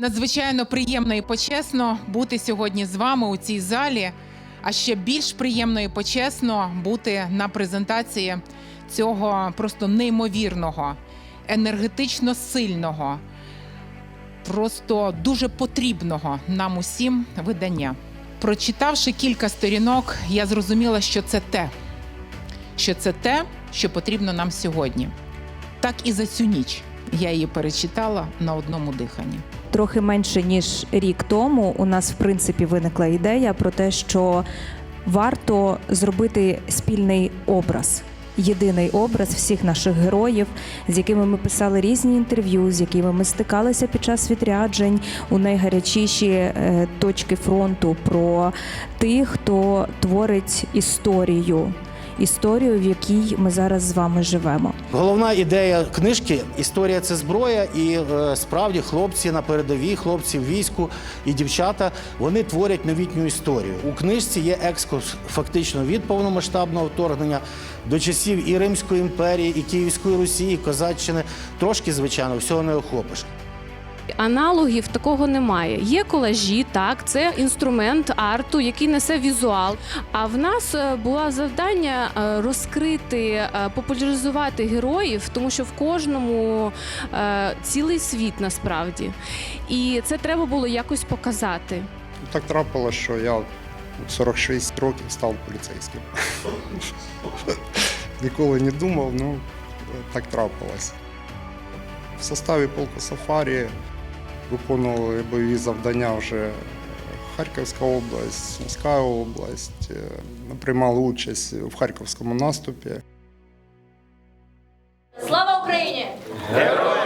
Надзвичайно приємно і почесно бути сьогодні з вами у цій залі. А ще більш приємно і почесно бути на презентації цього просто неймовірного, енергетично сильного, просто дуже потрібного нам усім видання. Прочитавши кілька сторінок, я зрозуміла, що це те, що це те, що потрібно нам сьогодні. Так і за цю ніч я її перечитала на одному диханні. Трохи менше ніж рік тому у нас в принципі виникла ідея про те, що варто зробити спільний образ. Єдиний образ всіх наших героїв, з якими ми писали різні інтерв'ю, з якими ми стикалися під час відряджень у найгарячіші е, точки фронту, про тих, хто творить історію, історію, в якій ми зараз з вами живемо. Головна ідея книжки історія це зброя, і е, справді хлопці на передовій, хлопці в війську і дівчата вони творять новітню історію. У книжці є екскурс фактично від повномасштабного вторгнення до часів і Римської імперії, і Київської Русі, і Козаччини. Трошки, звичайно, всього не охопиш. Аналогів такого немає. Є колажі, так, це інструмент арту, який несе візуал. А в нас е, було завдання е, розкрити, е, популяризувати героїв, тому що в кожному цілий світ насправді. І це треба було якось показати. Так трапилося, що я в 46 років став поліцейським. Ніколи не думав, ну так трапилось. В составі полку Сафарі виконували бойові завдання вже Харківська область, Сумська область, е, приймали участь в харківському наступі. Слава Україні! Героям!